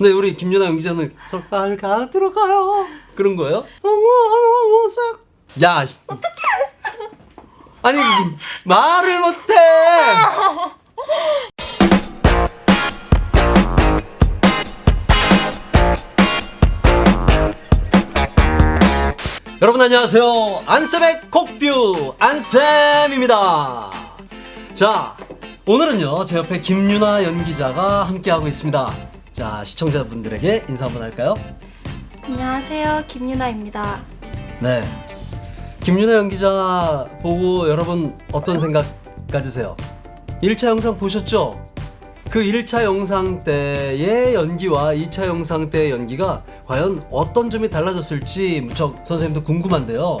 네, 우리 김연아 연기자는 저발 가 들어가요. 그런 거예요? 어머, 어머, 싹. 야, 어떡해. 아니, 말을 못해. 여러분 안녕하세요. 안쌤의 곡뷰 안쌤입니다. 자, 오늘은요 제 옆에 김유나 연기자가 함께하고 있습니다. 자, 시청자분들에게 인사 한번 할까요? 안녕하세요. 김유나입니다. 네. 김유나 연기자 보고 여러분 어떤 생각 가지세요? 1차 영상 보셨죠? 그 1차 영상 때의 연기와 2차 영상 때의 연기가 과연 어떤 점이 달라졌을지 무척 선생님도 궁금한데요.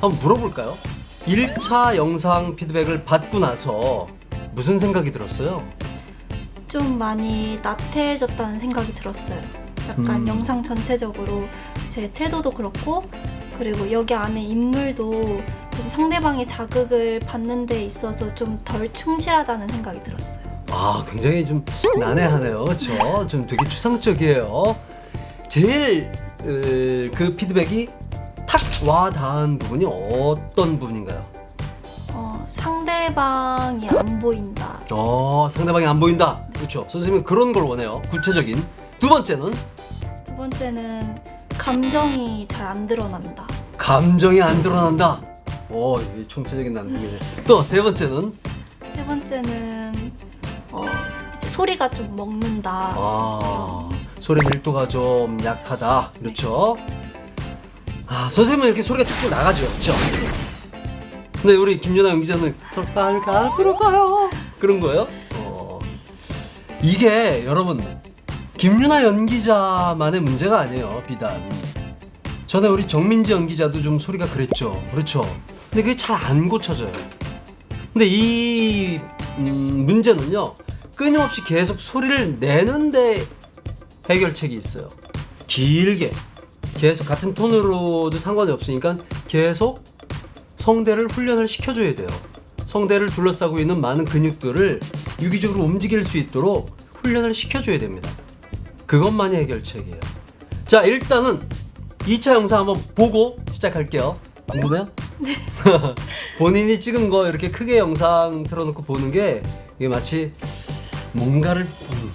한번 물어볼까요? 1차 영상 피드백을 받고 나서 무슨 생각이 들었어요? 좀 많이 나태해졌다는 생각이 들었어요. 약간 음. 영상 전체적으로 제 태도도 그렇고 그리고 여기 안에 인물도 좀 상대방의 자극을 받는 데 있어서 좀 덜 충실하다는 생각이 들었어요. 아, 굉장히 좀 난해하네요. 그렇죠? 좀 되게 추상적이에요. 제일 으, 그 피드백이 탁 와 닿은 부분이 어떤 부분인가요? 어, 상 대방이 안 보인다. 어, 상대방이 안 보인다. 그렇죠. 선생님은 그런 걸 원해요. 구체적인. 두 번째는 두 번째는 감정이 잘 안 드러난다. 감정이 안 드러난다. 오, 이게 총체적인 난국이네. 또 세 번째는 세 번째는 어, 이제 소리가 좀 먹는다. 아, 소리 밀도가 좀 약하다. 그렇죠. 아, 선생님은 이렇게 소리가 쭉쭉 나가죠. 그렇죠. 근데 우리 김연아 연기자는 빨가 들어가요. 그런 거예요? 어. 이게 여러분 김윤아 연기자만의 문제가 아니에요. 비단. 전에 우리 정민지 연기자도 좀 소리가 그랬죠. 그렇죠. 근데 그게 잘 안 고쳐져요. 근데 이 음, 문제는요 끊임없이 계속 소리를 내는데 해결책이 있어요. 길게 계속 같은 톤으로도 상관이 없으니까 계속 성대를 훈련을 시켜줘야 돼요. 성대를 둘러싸고 있는 많은 근육들을 유기적으로 움직일 수 있도록 훈련을 시켜줘야 됩니다. 그것만이 해결책이에요. 자 일단은 2차 영상 한번 보고 시작할게요. 궁금해요? 본인이 찍은 거 이렇게 크게 영상 틀어놓고 보는 게 이게 마치 뭔가를 음,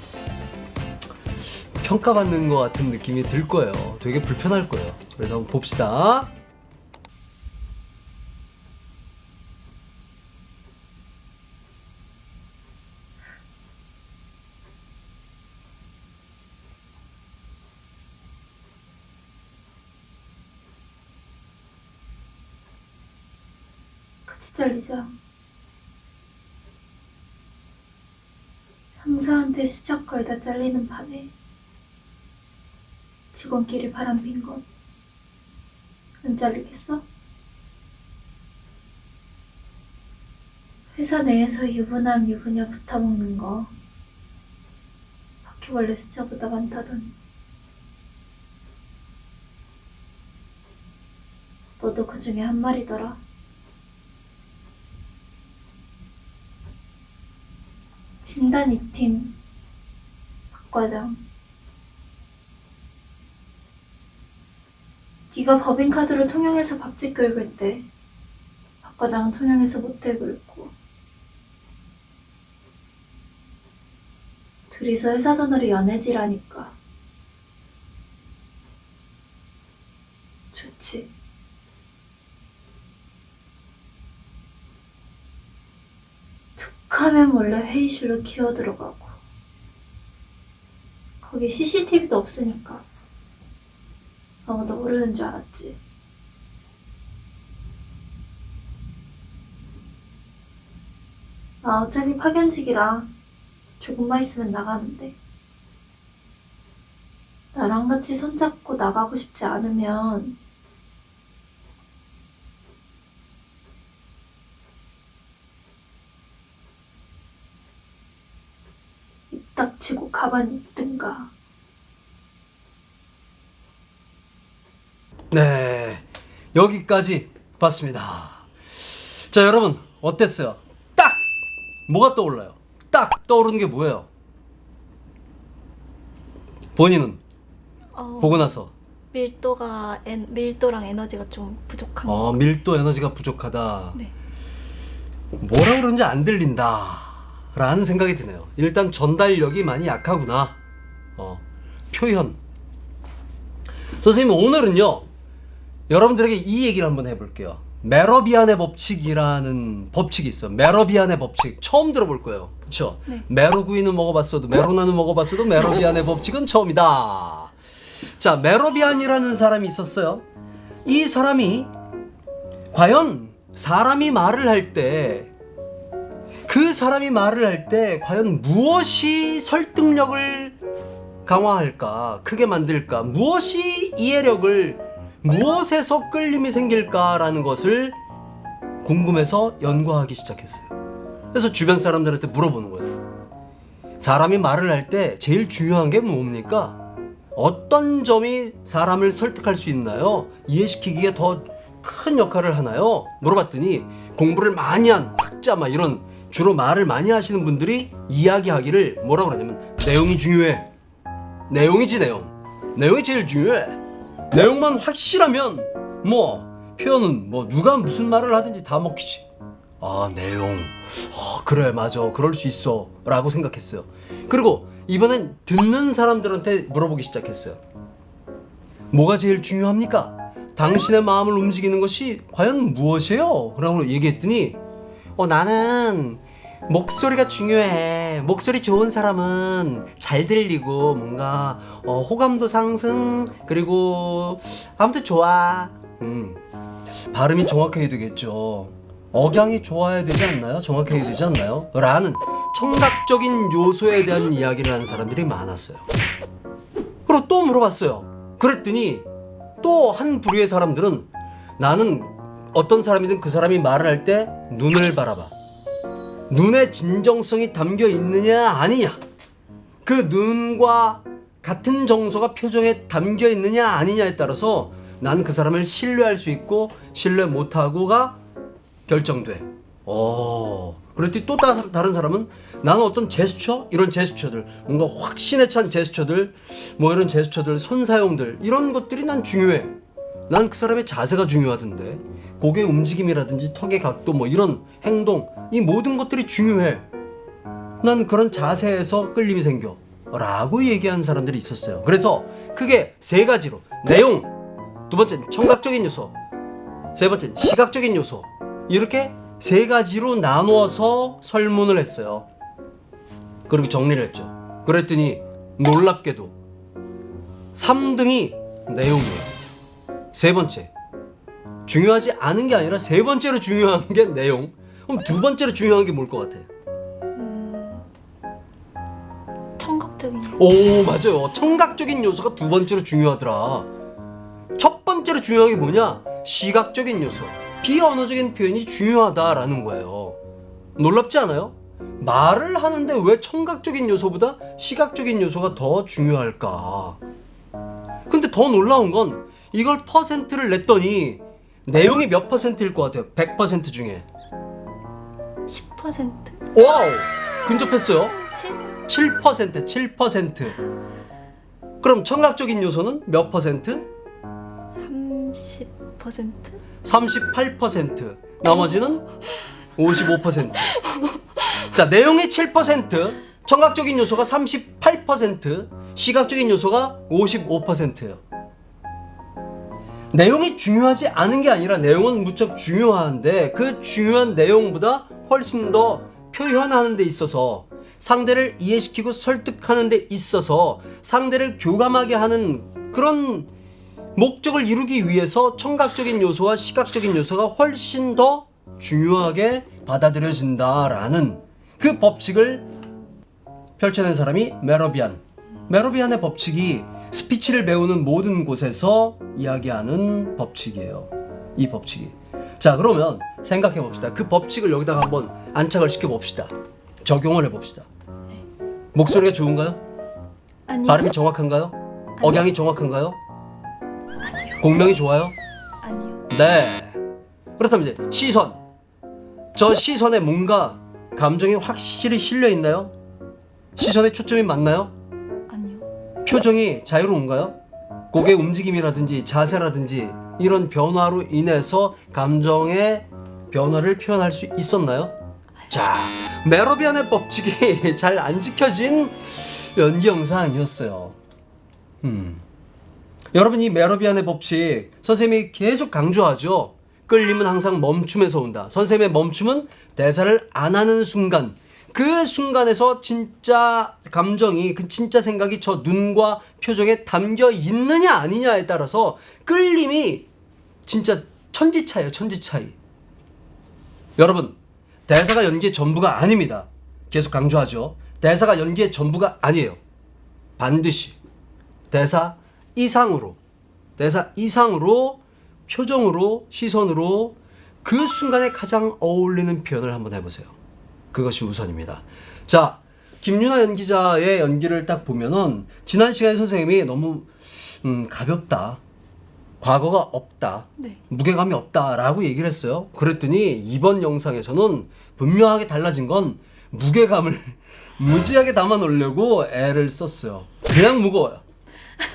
평가받는 것 같은 느낌이 들 거예요. 되게 불편할 거예요. 그래서 한번 봅시다. 잘리자. 형사한테 수작 걸다 잘리는 판에 직원끼리 바람핀 건 안 잘리겠어? 회사 내에서 유부남 유부녀 붙어먹는 거 바퀴벌레 숫자보다 많다더니 너도 그 중에 한 마리더라. 진단 2팀 박 과장. 네가 법인카드로 통영에서 밥집 긁을 때 박 과장은 통영에서 모텔 긁고 둘이서 회사 돈으로 연애질하니까 좋지 툭 하면 몰래 회의실로 기어 들어가고 거기 CCTV도 없으니까 아무도 모르는 줄 알았지. 아 어차피 파견직이라 조금만 있으면 나가는데 나랑 같이 손잡고 나가고 싶지 않으면 입 닥치고 가만히 있든가. 네, 여기까지 봤습니다. 자, 여러분 어땠어요? 딱 뭐가 떠올라요? 딱 떠오르는 게 뭐예요? 본인은 어, 보고 나서 밀도가 엔, 밀도랑 에너지가 좀 부족한 거. 어, 밀도 에너지가 부족하다. 네. 뭐라 그러는지 안 들린다. 라는 생각이 드네요. 일단 전달력이 많이 약하구나. 어, 표현. 선생님 오늘은요. 여러분들에게 이 얘기를 한번 해볼게요. 메러비안의 법칙이라는 법칙이 있어요. 메러비안의 법칙 처음 들어볼 거예요. 그렇죠? 네. 메로구이는 먹어봤어도 메로나는 먹어봤어도 메러비안의 법칙은 처음이다. 자, 메러비안이라는 사람이 있었어요. 이 사람이 과연 사람이 말을 할때 그 사람이 말을 할 때 과연 무엇이 설득력을 강화할까 크게 만들까 무엇이 이해력을 무엇에서 끌림이 생길까라는 것을 궁금해서 연구하기 시작했어요. 그래서 주변 사람들한테 물어보는 거예요. 사람이 말을 할 때 제일 중요한 게 뭡니까? 어떤 점이 사람을 설득할 수 있나요? 이해시키기에 더 큰 역할을 하나요? 물어봤더니 공부를 많이 한 학자 막 이런 주로 말을 많이 하시는 분들이 이야기하기를 뭐라 그러냐면 내용이 중요해. 내용이지 내용. 내용이 제일 중요해. 내용만 확실하면 뭐 표현은 뭐 누가 무슨 말을 하든지 다 먹히지. 아 내용. 아 그래 맞아 그럴 수 있어라고 생각했어요. 그리고 이번엔 듣는 사람들한테 물어보기 시작했어요. 뭐가 제일 중요합니까? 당신의 마음을 움직이는 것이 과연 무엇이에요? 라고 얘기했더니 어 나는 목소리가 중요해. 목소리 좋은 사람은 잘 들리고 뭔가 어, 호감도 상승 그리고 아무튼 좋아. 음 발음이 정확해야 되겠죠. 억양이 좋아야 되지 않나요? 정확해야 되지 않나요? 라는 청각적인 요소에 대한 이야기를 하는 사람들이 많았어요. 그리고 또 물어봤어요. 그랬더니 또 한 부류의 사람들은 나는 어떤 사람이든 그 사람이 말을 할 때 눈을 바라봐. 눈에 진정성이 담겨 있느냐 아니냐. 그 눈과 같은 정서가 표정에 담겨 있느냐 아니냐에 따라서 난 그 사람을 신뢰할 수 있고 신뢰 못하고가 결정돼. 어. 그랬더니 또 따- 다른 사람은 나는 어떤 제스처 이런 제스처들 뭔가 확신에 찬 제스처들 뭐 이런 제스처들 손 사용들 이런 것들이 난 중요해. 난 그 사람의 자세가 중요하던데 고개 움직임이라든지 턱의 각도 뭐 이런 행동 이 모든 것들이 중요해. 난 그런 자세에서 끌림이 생겨. 라고 얘기하는 사람들이 있었어요. 그래서 크게 세 가지로 내용, 두 번째 청각적인 요소, 세 번째 시각적인 요소 이렇게 세 가지로 나누어서 설문을 했어요. 그리고 정리를 했죠. 그랬더니 놀랍게도 3등이 내용이에요. 세 번째 중요하지 않은 게 아니라 세 번째로 중요한 게 내용. 그럼 두 번째로 중요한 게 뭘 것 같아? 음, 청각적인 오 맞아요. 청각적인 요소가 두 번째로 중요하더라. 첫 번째로 중요한 게 뭐냐? 시각적인 요소. 비언어적인 표현이 중요하다라는 거예요. 놀랍지 않아요? 말을 하는데 왜 청각적인 요소보다 시각적인 요소가 더 중요할까? 근데 더 놀라운 건 이걸 퍼센트를 냈더니 내용이 몇 퍼센트일 것 같아요? 100% 중에. 10% 와우! 근접했어요. 7 7% 7% 그럼 청각적인 요소는 몇 퍼센트? 30% 38% 나머지는 55%. 자, 내용이 7%, 청각적인 요소가 38%, 시각적인 요소가 55%예요. 내용이 중요하지 않은 게 아니라 내용은 무척 중요한데 그 중요한 내용보다 훨씬 더 표현하는 데 있어서 상대를 이해시키고 설득하는 데 있어서 상대를 교감하게 하는 그런 목적을 이루기 위해서 청각적인 요소와 시각적인 요소가 훨씬 더 중요하게 받아들여진다라는 그 법칙을 펼쳐낸 사람이 메로비안. 메로비안의 법칙이 스피치를 배우는 모든 곳에서 이야기하는 법칙이에요. 이 법칙이. 자, 그러면 생각해 봅시다. 그 법칙을 여기다가 한번 안착을 시켜 봅시다. 적용을 해 봅시다. 목소리가 좋은가요? 아니요 발음이 정확한가요? 억양이 정확한가요? 공명이 좋아요? 아니요 네. 그렇다면 이제 시선. 저 시선에 뭔가 감정이 확실히 실려 있나요? 시선에 초점이 맞나요? 표정이 자유로운가요? 고개 움직임이라든지 자세라든지 이런 변화로 인해서 감정의 변화를 표현할 수 있었나요? 자, 메로비안의 법칙이 잘 안 지켜진 연기 영상이었어요. 음. 여러분 이 메로비안의 법칙 선생님이 계속 강조하죠. 끌림은 항상 멈춤에서 온다. 선생님의 멈춤은 대사를 안 하는 순간 그 순간에서 진짜 감정이 그 진짜 생각이 저 눈과 표정에 담겨 있느냐 아니냐에 따라서 끌림이 진짜 천지 차이예요 천지 차이. 여러분 대사가 연기의 전부가 아닙니다. 계속 강조하죠. 대사가 연기의 전부가 아니에요. 반드시 대사 이상으로 대사 이상으로 표정으로 시선으로 그 순간에 가장 어울리는 표현을 한번 해보세요. 그것이 우선입니다. 자, 김윤아 연기자의 연기를 딱 보면은 지난 시간에 선생님이 너무 음, 가볍다. 과거가 없다. 네. 무게감이 없다라고 얘기를 했어요. 그랬더니 이번 영상에서는 분명하게 달라진 건 무게감을 무지하게 담아 놓으려고 애를 썼어요. 그냥 무거워요.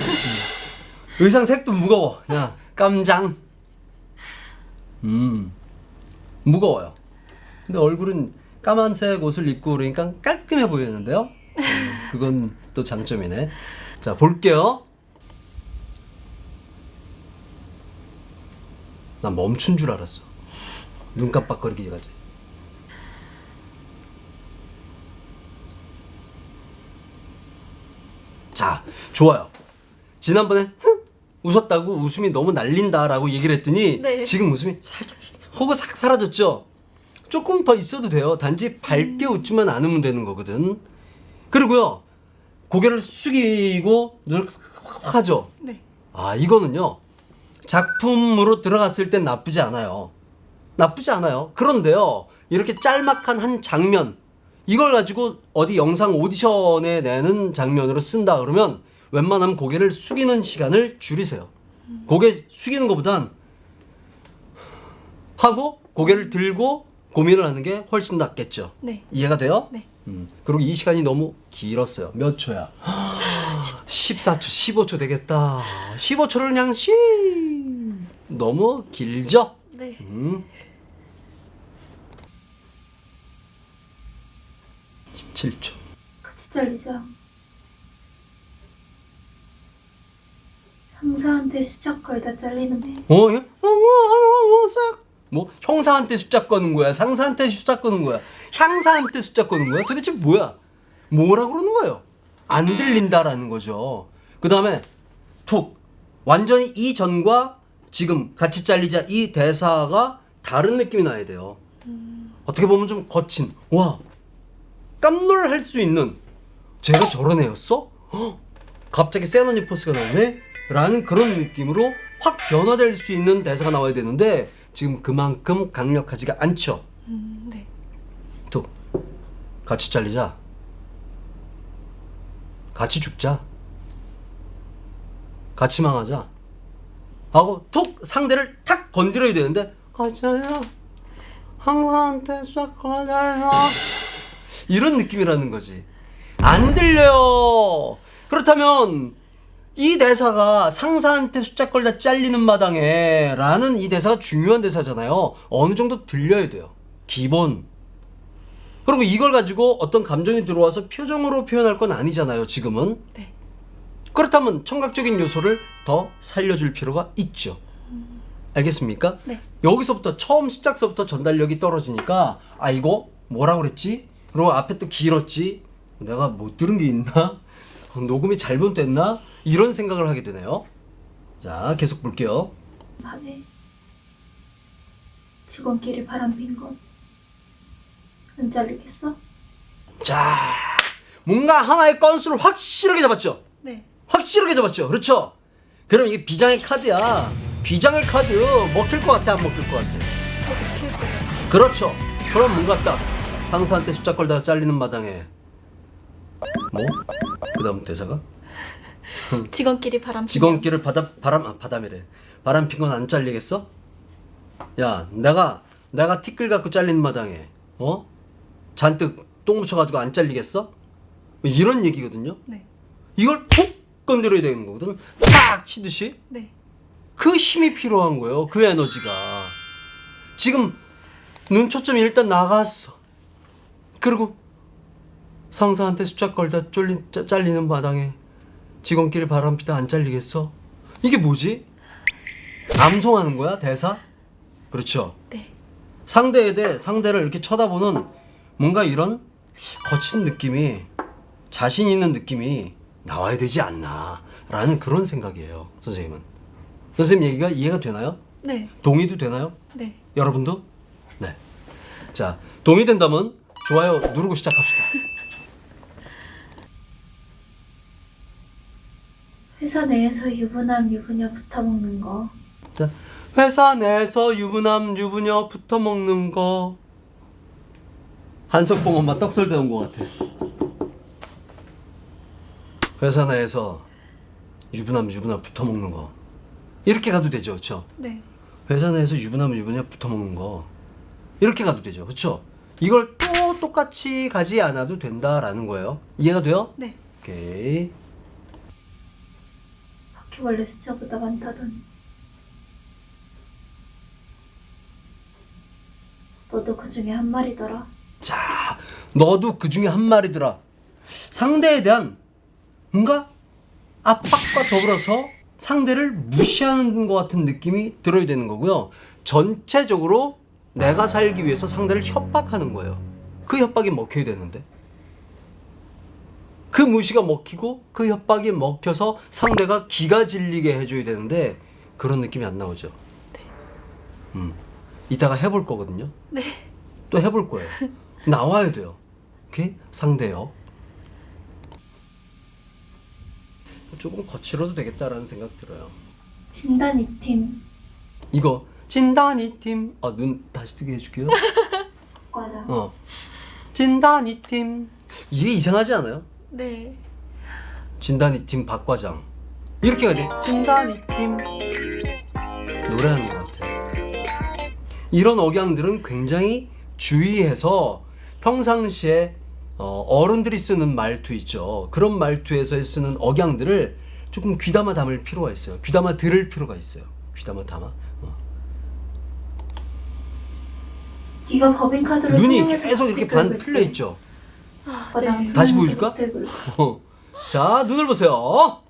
음. 의상 색도 무거워. 그냥 깜장. 음. 무거워요. 근데 얼굴은 까만색 옷을 입고 그러니까 깔끔해 보이는데요. 음, 그건 또 장점이네. 자, 볼게요. 난 멈춘 줄 알았어. 눈 깜빡거리기까지. 자, 좋아요. 지난번에 흥! 웃었다고 웃음이 너무 날린다라고 얘기를 했더니 네. 지금 웃음이 살짝 허가 싹 사라졌죠. 조금 더 있어도 돼요. 단지 밝게 웃지만 않으면 되는 거거든. 그리고요, 고개를 숙이고 눈을 확 하죠. 네. 아, 이거는요. 작품으로 들어갔을 땐 나쁘지 않아요. 나쁘지 않아요. 그런데요. 이렇게 짤막한 한 장면 이걸 가지고 어디 영상 오디션에 내는 장면으로 쓴다 그러면 웬만하면 고개를 숙이는 시간을 줄이세요. 고개 숙이는 것보단 하고 고개를 들고 고민을 하는 게 훨씬 낫겠죠. 네. 이해가 돼요? 네. 음. 그리고 이 시간이 너무 길었어요. 몇 초야? 14초, 15초 되겠다. 15초를 그냥 쉬. 너무 길죠? 네. 음. 17초. 같이 잘리자. 형사한테 수작 걸다 잘리는 거. 어, 예? 어, 뭐, 어, 뭐, 싹. 뭐 형사한테 숫자 꺼는 거야? 상사한테 숫자 꺼는 거야? 향사한테 숫자 꺼는 거야? 도대체 뭐야? 뭐라 그러는 거예요? 안 들린다라는 거죠. 그 다음에 툭 완전히 이전과 지금 같이 잘리자 이 대사가 다른 느낌이 나야 돼요. 어떻게 보면 좀 거친 와 깜놀할 수 있는 제가 저런 애였어? 헉, 갑자기 세너니 포스가 나오네? 라는 그런 느낌으로 확 변화될 수 있는 대사가 나와야 되는데 지금 그만큼 강력하지가 않죠. 음, 네. 또 같이 잘리자. 같이 죽자. 같이 망하자. 하고 톡 상대를 탁 건드려야 되는데 가자야. 항상한테 싹 걸어다녀. 이런 느낌이라는 거지. 안 들려요. 그렇다면 이 대사가 상사한테 숫자 걸다 잘리는 마당에 라는 이 대사가 중요한 대사잖아요. 어느 정도 들려야 돼요. 기본. 그리고 이걸 가지고 어떤 감정이 들어와서 표정으로 표현할 건 아니잖아요, 지금은. 네. 그렇다면 청각적인 요소를 더 살려줄 필요가 있죠. 알겠습니까? 네. 여기서부터 처음 시작서부터 전달력이 떨어지니까 아 이거 뭐라 그랬지? 그리고 앞에 또 길었지? 내가 못 들은 게 있나? 녹음이 잘못됐나? 이런 생각을 하게 되네요. 자, 계속 볼게요. 밤에 직원끼리 바람 핀 건 안 잘리겠어? 자, 뭔가 하나의 건수를 확실하게 잡았죠. 네. 확실하게 잡았죠. 그렇죠? 그럼 이게 비장의 카드야. 비장의 카드 먹힐 것 같아, 안 먹힐 것 같아. 저도 킬 거예요. 그렇죠. 그럼 뭔가 딱 상사한테 숫자 걸다가 잘리는 마당에 뭐? 그 다음 대사가 직원끼리 바람 직원끼를 바다 바람 아, 바람이래. 바람 핀 건 안 잘리겠어? 야, 내가 내가 티끌 갖고 잘리는 마당에 어? 잔뜩 똥 묻혀가지고 안 잘리겠어? 이런 얘기거든요. 네. 이걸 툭 건드려야 되는 거거든. 탁 치듯이 네. 그 힘이 필요한 거예요. 그 에너지가. 지금 눈 초점이 일단 나갔어. 그리고 상사한테 숫자 걸다 쫄린, 짜- 잘리는 마당에 직원끼리 바람 피다 안 잘리겠어? 이게 뭐지? 암송하는 거야 대사? 그렇죠. 네. 상대에 대해 상대를 이렇게 쳐다보는 뭔가 이런 거친 느낌이 자신 있는 느낌이 나와야 되지 않나라는 그런 생각이에요 선생님은 선생님 얘기가 이해가 되나요? 네. 동의도 되나요? 네. 여러분도? 네. 자 동의된다면 좋아요 누르고 시작합시다. 회사 내에서 유부남 유부녀 붙어 먹는 거 자 회사 내에서 유부남 유부녀 붙어 먹는 거 한석봉 엄마 떡설 배운 것 같아. 회사 내에서 유부남 유부녀 붙어 먹는 거 이렇게 가도 되죠, 그렇죠? 네. 회사 내에서 유부남 유부녀 붙어 먹는 거 이렇게 가도 되죠, 그렇죠? 이걸 또 똑같이 가지 않아도 된다라는 거예요. 이해가 돼요? 네. 오케이. 바퀴벌레 숫자보다 많다더니 너도 그 중에 한 마리더라 자, 너도 그 중에 한 마리더라. 상대에 대한 뭔가 압박과 더불어서 상대를 무시하는 것 같은 느낌이 들어야 되는 거고요. 전체적으로 내가 살기 위해서 상대를 협박하는 거예요. 그 협박이 먹혀야 되는데. 그 무시가 먹히고 그 협박이 먹혀서 상대가 기가 질리게 해줘야 되는데 그런 느낌이 안 나오죠. 음, 이따가 해볼 거거든요. 네. 또 해볼 거예요. 나와야 돼요. 오케이? 상대요. 조금 거칠어도 되겠다라는 생각 들어요. 진단 이 팀 이거 진단이 팀. 아, 눈 다시 뜨게 해줄게요. 과장 어. 진단이 팀. 이게 이상하지 않아요? 네. 진단이 팀 박과장. 이렇게 가야 돼. 진단이 팀. 노래하는 것 같아. 이런 억양들은 굉장히 주의해서 평상시에 어, 어른들이 쓰는 말투 있죠. 그런 말투에서 쓰는 억양들을 조금 귀담아 담을 필요가 있어요. 귀담아 들을 필요가 있어요. 귀담아 담아. 어. 네가 법인카드를 눈이 계속 이렇게 반 풀려 때 있죠. 아, 과장 네. 다시 보여줄까? 못해 긁고. 어. 자, 눈을 보세요.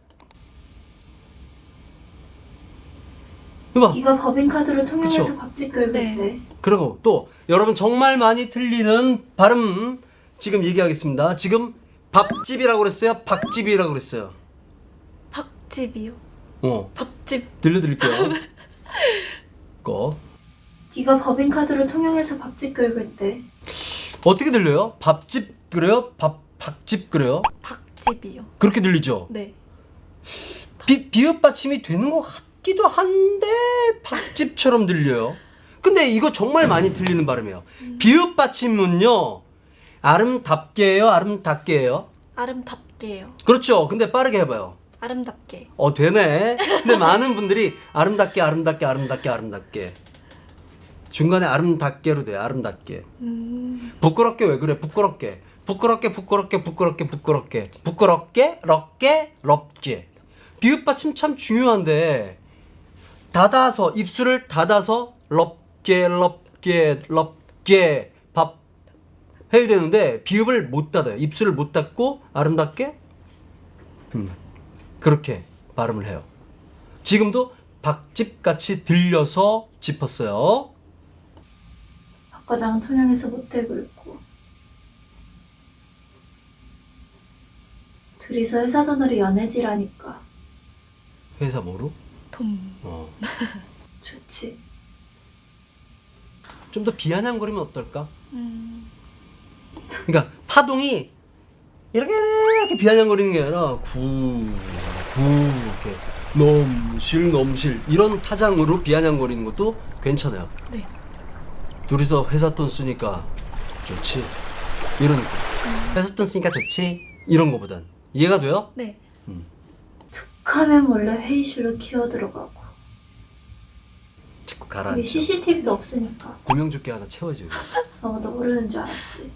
이봐. 네가 법인카드를 통영에서 그쵸? 밥집 긁을 네. 때 그리고 또 여러분 정말 많이 틀리는 발음 지금 얘기하겠습니다. 지금 밥집이라고 그랬어요? 박집이라고 그랬어요? 밥집이요. 어, 밥집. 들려드릴게요. 거 네가 법인카드를 통영에서 밥집 긁을 때 어떻게 들려요? 밥집 그래요? 밥 박집 그래요? 밥집이요. 그렇게 들리죠? 네. 비, 비읍 받침이 되는 것 같기도 한데 밥집처럼 들려요. 근데 이거 정말 많이 들리는 발음이에요. 비읍 받침은요 아름답게예요, 아름답게예요. 아름답게요. 그렇죠. 근데 빠르게 해봐요. 아름답게. 어 되네. 근데 많은 분들이 아름답게, 아름답게, 아름답게, 아름답게 중간에 아름답게로 돼요. 아름답게. 음. 부끄럽게 왜 그래? 부끄럽게. 부끄럽게, 부끄럽게, 부끄럽게, 부끄럽게, 부끄럽게, 럽게, 럽게. 비읍 받침 참 중요한데 닫아서 입술을 닫아서 럽게, 럽게, 럽게 밥 해야 되는데 비읍을 못 닫아요. 입술을 못 닫고 아름답게 음, 그렇게 발음을 해요. 지금도 박집 같이 들려서 짚었어요. 박 과장은 통영에서 긁고 둘이서 회사 돈으로 연애질하니까 회사 뭐로? 돈. 어. 좋지 좀 더 비아냥거리면 어떨까? 음. 그러니까 파동이 이렇게 이렇게 비아냥거리는 게 아니라 구, 구 이렇게 넘실 넘실 이런 타장으로 비아냥거리는 것도 괜찮아요. 네. 둘이서 회사 돈 쓰니까 좋지. 이런 느낌. 회사 돈 쓰니까 좋지. 이런 거보단 이해가 돼요? 네. 툭하면 몰래 회의실로 기어 들어가고 자꾸 여기 가라앉혀. CCTV도 없으니까 구명조끼 하나 채워줘야겠어. 아무도 모르는 줄 알았지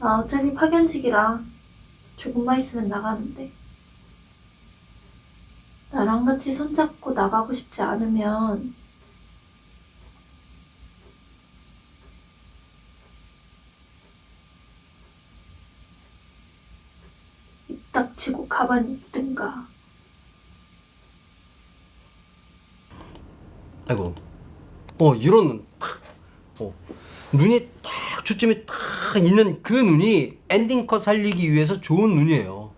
나 어차피 파견직이라 조금만 있으면 나가는데. 나랑 같이 손잡고 나가고 싶지 않으면 입 닥치고 가만히 있든가. 아이고. 어, 이런 탁, 어, 눈이 딱 초점이 딱 있는 그 눈이 엔딩 컷 살리기 위해서 좋은 눈이에요.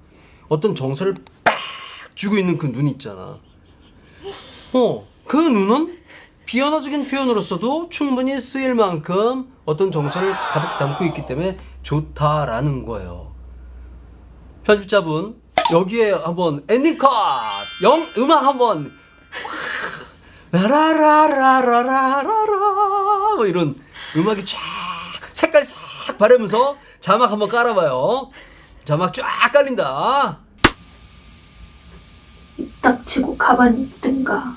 어떤 정서를 빡 주고 있는 그 눈 있잖아. 어, 그 눈은 비언어적인 표현으로서도 충분히 쓰일 만큼 어떤 정서를 가득 담고 있기 때문에 좋다라는 거예요. 편집자분 여기에 한번 엔딩 컷! 영 음악 한번 라라라라라라라 뭐 이런 음악이 쫙 색깔 싹 바르면서 자막 한번 깔아봐요. 자막 쫙 깔린다. 입 닥치고 가만히 있든가.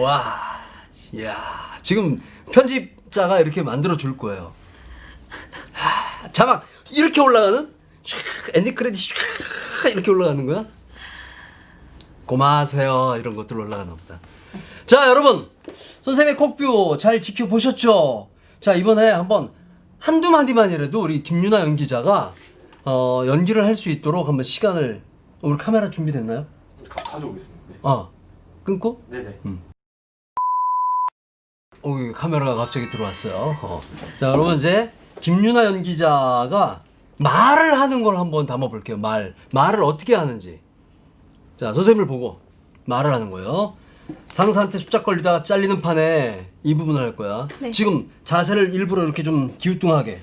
와, 이야, 지금 편집자가 이렇게 만들어 줄 거예요. 하, 자막 이렇게 올라가는 촤, 엔딩 크레딧이 촤, 이렇게 올라가는 거야? 고마세요 이런 것들 올라가나 보다. 자, 여러분 선생님의 콕뷰 잘 지켜보셨죠? 자, 이번에 한번 한두 마디만이라도 우리 김유나 연기자가 어, 연기를 할 수 있도록 한번 시간을 우리 카메라 준비됐나요? 가, 가져오겠습니다. 네. 어, 끊고 네네. 오, 이 카메라가 갑자기 들어왔어요. 어. 자, 여러분 이제 김유나 연기자가 말을 하는 걸 한번 담아볼게요. 말, 말을 어떻게 하는지. 자, 선생님을 보고 말을 하는 거예요. 상사한테 숫자 걸리다가 잘리는 판에 이 부분을 할 거야. 네. 지금 자세를 일부러 이렇게 좀 기우뚱하게,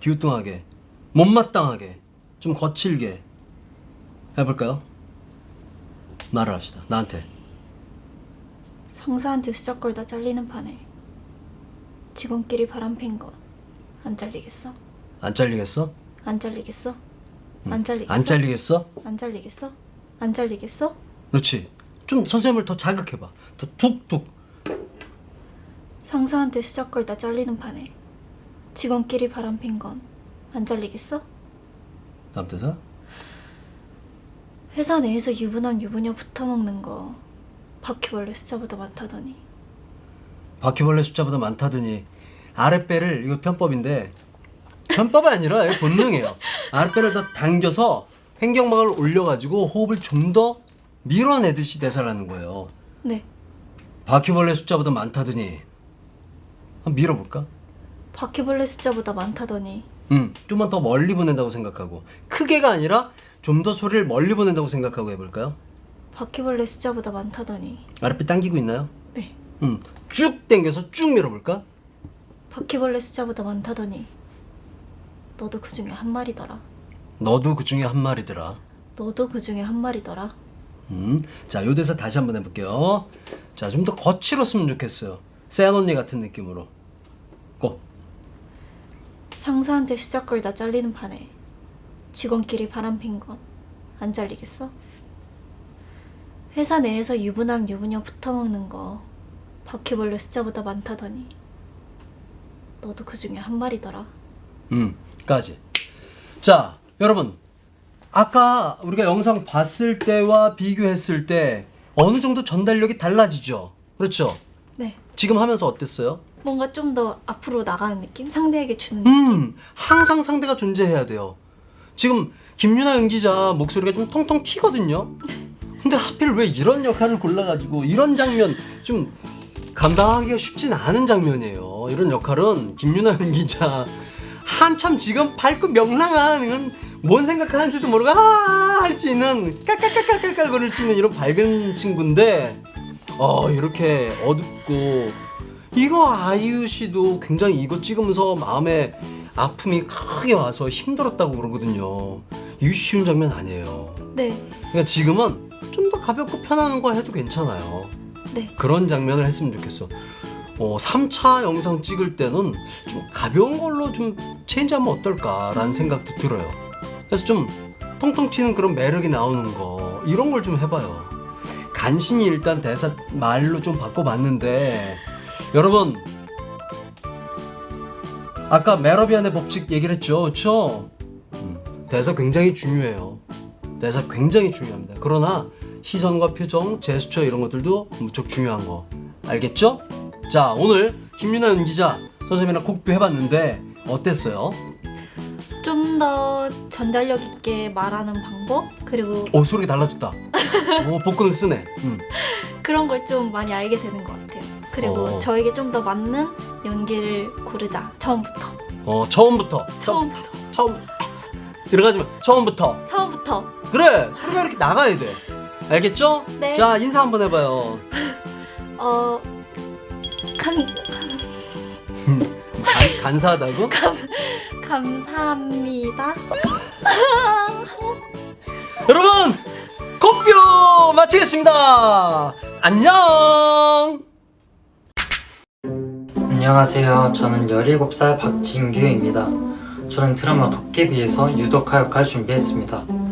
기우뚱하게, 못마땅하게, 좀 거칠게 해볼까요? 말을 합시다. 나한테. 상사한테 수작 걸다 잘리는 판에 직원끼리 바람 핀 건안 잘리겠어? 안 잘리겠어? 안 잘리겠어? 안 잘리겠어? 안 잘리겠어? 안 잘리겠어? 안 잘리겠어? 그렇지. 좀 선생님을 더 자극해봐. 더 툭툭. 상사한테 수작 걸다 잘리는 판에 직원끼리 바람 핀 건안 잘리겠어? 다음 대사. 회사 내에서 유부남 유부녀 붙어먹는 거 바퀴벌레 숫자보다 많다더니 바퀴벌레 숫자보다 많다더니 아랫배를 이거 편법인데 편법이 아니라 이거 본능이에요. 아랫배를 더 당겨서 횡격막을 올려가지고 호흡을 좀 더 밀어내듯이 대사를 하는 거예요. 네 바퀴벌레 숫자보다 많다더니 한번 밀어볼까? 바퀴벌레 숫자보다 많다더니 음, 좀만 더 멀리 보낸다고 생각하고 크게가 아니라 좀 더 소리를 멀리 보낸다고 생각하고 해볼까요? 바퀴벌레 숫자보다 많다더니 아랫배 당기고 있나요? 네 음, 쭉 당겨서 쭉 밀어볼까? 바퀴벌레 숫자보다 많다더니 너도 그 중에 한 마리더라 너도 그 중에 한 마리더라. 너도 그 중에 한 마리더라 음, 자, 요 대사 다시 한번 해볼게요. 자, 좀 더 거칠었으면 좋겠어요. 세안 언니 같은 느낌으로. 고. 상사한테 수작 걸다 잘리는 판에 직원끼리 바람 핀 건 안 잘리겠어? 회사 내에서 유부남 유부녀 붙어먹는 거 바퀴벌레 숫자보다 많다더니 너도 그 중에 한 마리더라 음, 까지. 자, 여러분. 아까 우리가 영상 봤을 때와 비교했을 때 어느 정도 전달력이 달라지죠? 그렇죠? 네 지금 하면서 어땠어요? 뭔가 좀 더 앞으로 나가는 느낌? 상대에게 주는 느낌? 음, 항상 상대가 존재해야 돼요. 지금 김유나 연기자 목소리가 좀 통통 튀거든요. 근데 하필 왜 이런 역할을 골라가지고 이런 장면 좀 감당하기가 쉽진 않은 장면이에요. 이런 역할은 김유나 연기자 한참 지금 밝고 명랑한 이런 뭔 생각하는지도 모르고 아 할 수 있는 깔깔깔깔깔깔 거릴 수 있는 이런 밝은 친구인데 어 이렇게 어둡고 이거 아이유 씨도 굉장히 이거 찍으면서 마음에 아픔이 크게 와서 힘들었다고 그러거든요. 이거 쉬운 장면 아니에요. 네, 그러니까 지금은 좀 더 가볍고 편안한 거 해도 괜찮아요. 네. 그런 장면을 했으면 좋겠어. 어, 3차 영상 찍을 때는 좀 가벼운 걸로 좀 체인지하면 어떨까라는 생각도 들어요. 그래서 좀 통통 튀는 그런 매력이 나오는 거 이런 걸 좀 해봐요. 간신히 일단 대사 말로 좀 바꿔봤는데 여러분 아까 메러비안의 법칙 얘기를 했죠, 그렇죠? 대사 굉장히 중요해요. 대사 굉장히 중요합니다. 그러나 시선과 표정, 제스처 이런 것들도 무척 중요한 거 알겠죠? 자 오늘 김윤아 연기자 선생님이랑 콕비 해봤는데 어땠어요? 좀 더 전달력 있게 말하는 방법 그리고 오 소리가 달라졌다. 오 복근을 쓰네. 음. 그런 걸 좀 많이 알게 되는 것 같아요. 그리고 어. 저에게 좀 더 맞는 연기를 고르자 처음부터 어 처음부터 처음 처음부터 처음 들어가지 마 처음부터 처음부터 그래 소리가 이렇게 나가야 돼. 알겠죠? 네. 자 인사 한번 해봐요. 어 감, 간, 간사하다고? 감, 감사합니다. 여러분 콕뷰 마치겠습니다. 안녕. 안녕하세요. 저는 17살 박진규입니다. 저는 드라마 도깨비에서 유덕화 역할 준비했습니다.